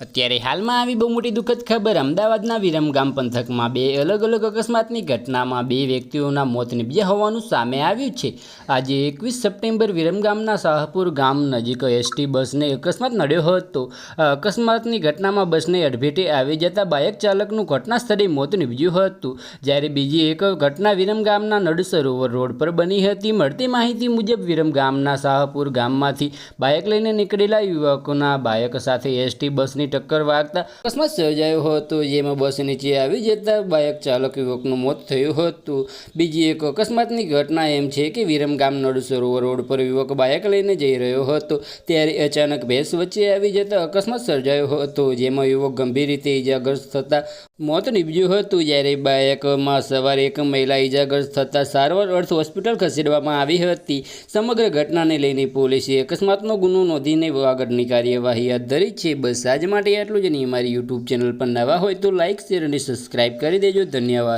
ત્યારે હાલમાં આવી બહુ મોટી દુઃખદ ખબર અમદાવાદના વિરમગામ પંથકમાં બે અલગ અલગ અકસ્માતની ઘટનામાં બે વ્યક્તિઓના મોત નીપજ્યા હોવાનું સામે આવ્યું છે. આજે એકવીસ સપ્ટેમ્બર વિરમગામના શાહપુર ગામ નજીક એસટી બસને અકસ્માત નડ્યો હતો. અકસ્માતની ઘટનામાં બસને અડભેટે આવી જતા બાઇક ચાલકનું ઘટના સ્થળે મોત નીપજ્યું હતું. જ્યારે બીજી એક ઘટના વિરમગામના નડ સરોવર રોડ પર બની હતી. મળતી માહિતી મુજબ વિરમગામના શાહપુર ગામમાંથી બાઇક લઈને નીકળેલા યુવકોના બાઇક સાથે એસટી બસની ટક્કર વાગતા અકસ્માત સર્જાયો હતો. જેમાં બસ નીચે આવી જતા બાઇક ચાલક યુવકનું મોત થયું હતું. બીજી એક અકસ્માતની ઘટના એમ છે કે વિરમગામ નડુ સરોવર રોડ પર યુવક બાઇક લઈને જઈ રહ્યો હતો. ત્યારે અચાનક ભેંસ વચ્ચે આવી જતા અકસ્માત સર્જાયો હતો, જેમાં યુવક ગંભીર રીતે ઇજાગ્રસ્ત થતા મોત નીપજ્યું હતું. જ્યારે બાઇકમાં સવાર એક મહિલા ઇજાગ્રસ્ત થતાં સારવાર અર્થ હોસ્પિટલ ખસેડવામાં આવી હતી. સમગ્ર ઘટનાને લઈને પોલીસે અકસ્માતનો ગુનો નોંધીને આગળની કાર્યવાહી હાથ ધરી છે. બસ આજ માટે આટલું જ નહીં. અમારી યુટ્યુબ ચેનલ પર નવા હોય તો લાઇક શેર અને સબસ્ક્રાઇબ કરી દેજો. ધન્યવાદ.